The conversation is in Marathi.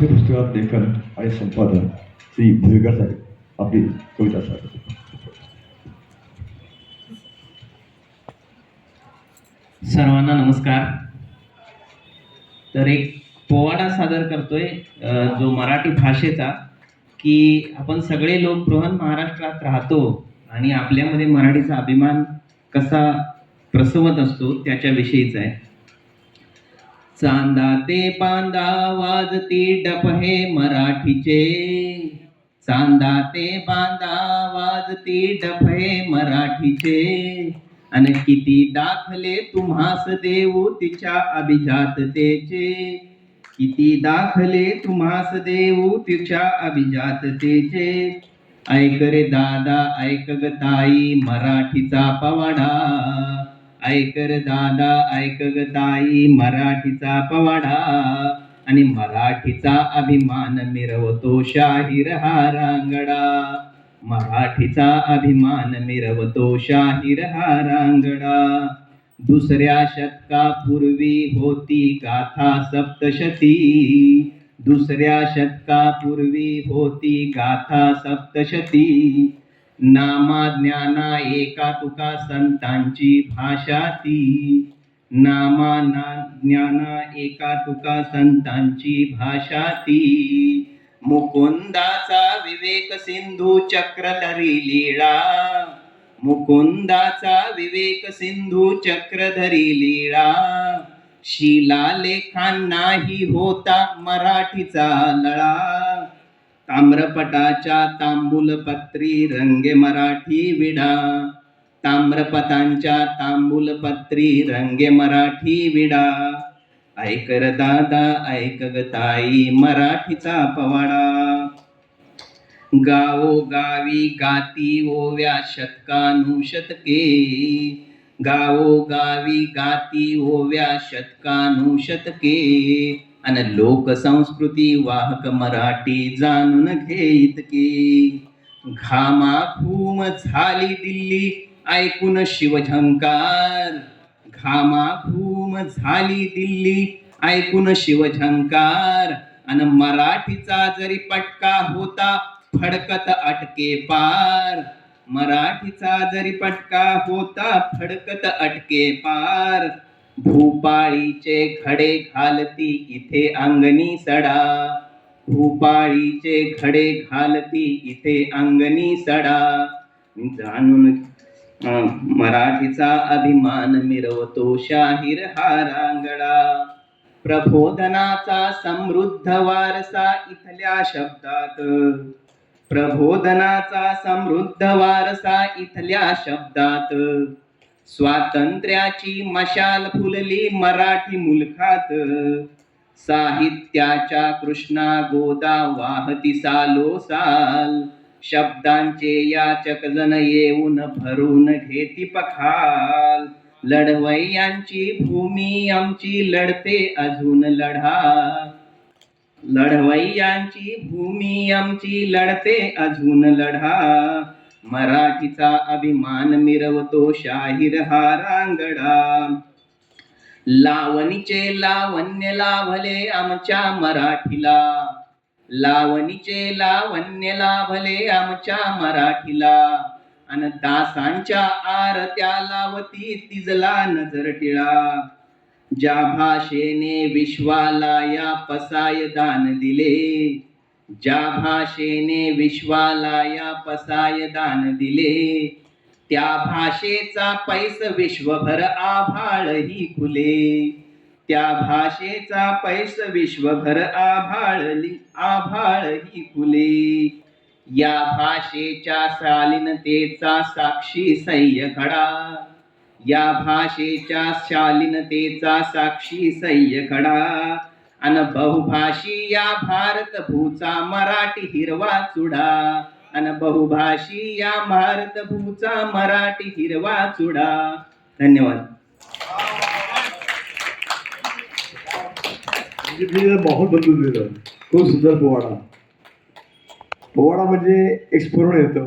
पाठ्यपुस्तकात लेखन आणि संपादन श्री भुईकर साहेब आपली कविता साहेब सर्वांना नमस्कार. तर एक पोवाडा सादर करतोय जो मराठी भाषेचा की आपण सगळे लोक बृहन महाराष्ट्रात राहतो आणि आपल्यामध्ये मराठीचा अभिमान कसा प्रसवत असतो त्याच्याविषयीच आहे. चांदा ते पांदा वाजती डप हे मराठीचे. चांदा ते बांदा वाजती डप हे मराठीचे. आणि किती दाखले तुम्हास देऊ तिच्या अभिजाततेचे किती दाखले तुम्हास देऊ तिच्या अभिजाततेचे ऐक रे दादा ऐक ग ताई मराठीचा पवाडा. ऐकर दादा ऐक ग ताई मराठीचा पवाडा. आणि मराठीचा अभिमान मिरवतो शाहीर हा रांगडा. मराठीचा अभिमान मिरवतो शाहीर हा रांगडा. दुसऱ्या शतकापूर्वी होती गाथा सप्तशती. दुसऱ्या शतकापूर्वी होती गाथा सप्तशती. नामा ज्ञाना एका तुका संतांची भाषा ती. नामा ना ज्ञाना एका तुका संतांची भाषा ती. मुकुंदाचा विवेक सिंधू चक्रधरी लीळा. मुकुंदाचा विवेक सिंधू चक्रधरी लीळा. शिलालेखांनाही होता मराठीचा लळा. ताम्रपटाच्या तांबूलपत्री रंगे मराठी विडा. ताम्रपटांच्या तांबूलपत्री रंगे मराठी विडा. ऐकर दादा ऐक ग ताई मराठीचा पवाडा. गावो गावी गाती ओव्या शतकानुशतके. गावो गावी गाती ओव्या शतकानुशतके. अन लोकसंस्कृती वाहक मराठी जाणून घे इतके घामाघूम झाली दिल्ली ऐकून शिवझंकार घामाघूम झाली दिल्ली ऐकून शिवझंकार अन मराठीचा जरी पटका होता फडकत अटके पार मराठीचा जरी पटका होता फडकत अटके पार भूपाळीचे खडे घालती इथे अंगणी सडा. भूपाळीचे खडे घालती इथे अंगणी सडा. जाणून मराठीचा अभिमान मिरवतो शाहीर हा रांगडा. प्रबोधनाचा समृद्ध वारसा इथल्या शब्दात. प्रबोधनाचा समृद्ध वारसा इथल्या शब्दात. स्वातंत्र्याची मशाल फुलली मराठी मुलखात. साहित्याच्या कृष्णा गोदा वाहती सालो साल. शब्दांचे याचक जण येऊन भरून घेती पखाल. लढवय्यांची भूमी आमची लढते अजून लढा. लढवय्यांची भूमी आमची लढते अजून लढा. मराठीचा अभिमान मिरवतो शाहीर हा रांगडा. लावणीचे लावण्य लाभले आमच्या मराठीला. लावणीचे लावण्य लाभले आमच्या मराठीला. अन दासांच्या आरत्या लावती तिजला नजर टिळा. ज्या भाषेने विश्वाला या पसाय दान दिले ज्या भाषेने विश्वाला या पसाय दान दिले त्या भाषेचा पैस विश्वभर आभाळही खुले. त्या भाषेचा पैस विश्वभर आभाळली आभाळही खुले. या भाषेच्या शालीनतेचा साक्षी सह्य खडा या भाषेच्या शालीनतेचा साक्षी सह्य खडा अन बहुभाषी या भारत भूचा मराठी हिरवा चुडा. अन बहुभाषी या भारत भूचा मराठी हिरवा चुडा. धन्यवाद. म्हणजे बहुत माहोल बदलून दिलं. खूप सुंदर पोवाडा. पोवाडा म्हणजे एक स्फुरण येतं.